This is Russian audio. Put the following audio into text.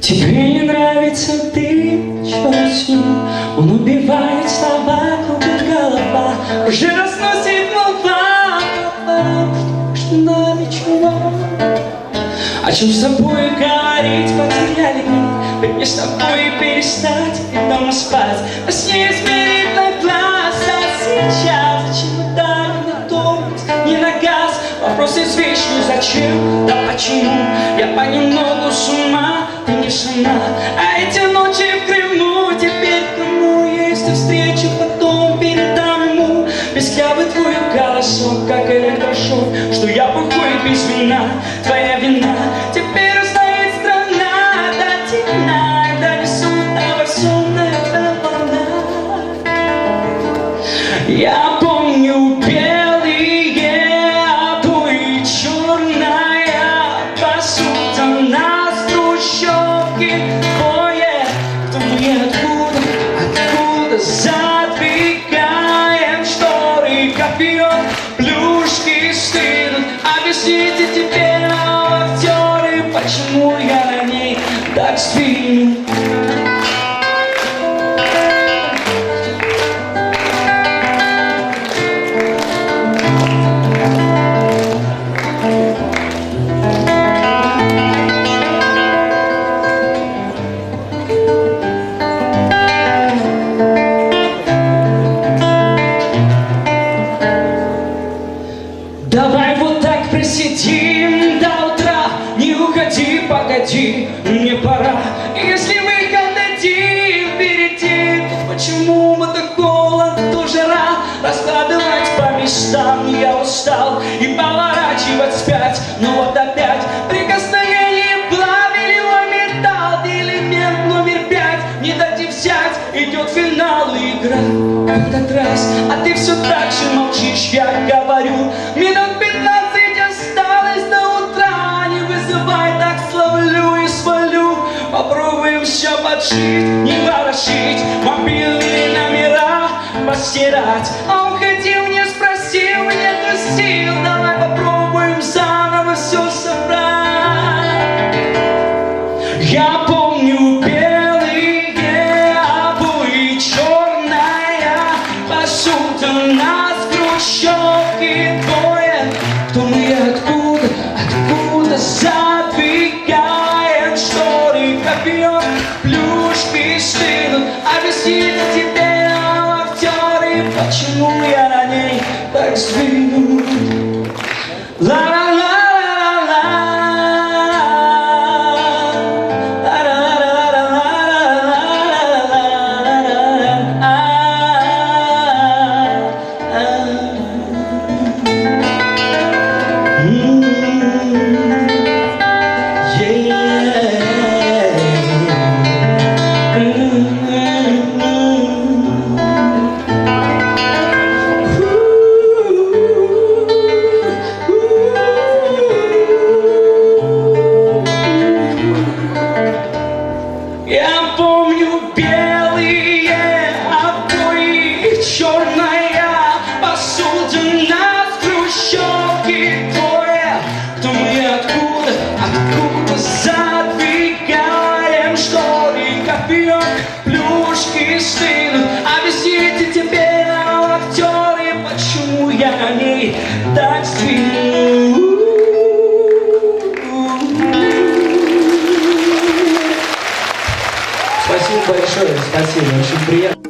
Тебе не нравится ты, черт с ним Он убивает собаку, как голова. Уже разносит молва Что нами чувак О чем с тобой говорить потеряли мы? Ведь мне с тобой перестать и дома спать. А с ней измерить на глаз А сейчас зачем удар на тормоз, не на газ. Вопрос извечный, зачем, да почему? Я понемногу с ума Сама А эти ночи в Крыму Теперь кому есть встречу Потом передам ему. Песклявый твой голосок Как электрошок Что я бухой без вина. Твоя вина Теперь узнает страна. Да темна, да несут Обо всем это волна. Я помню белые хрущевке Двое, кто мы откуда, откуда задвигаем шторы Копье, плюшки стынут, объясните теперь погоди, мне пора. Если выход дадим впереди Почему мы так холод, то жара Раскладывать по местам я устал И поворачивать вспять, но вот опять Прикосновение плавили мой металл Элемент номер пять, не дайте взять Идет к финалу игра. В этот раз А ты все так же молчишь, я все подшить, не ворошить Мобильные номера постирать. А уходил, не спросил, нету сил. Давай попробуем заново все собрать. Я помню белые обои, черная посуда. На хрущевке двое. Кто мы откуда, откуда задвигаем актеры, почему я на ней так сдвинут. Я Спасибо большое, спасибо, очень приятно.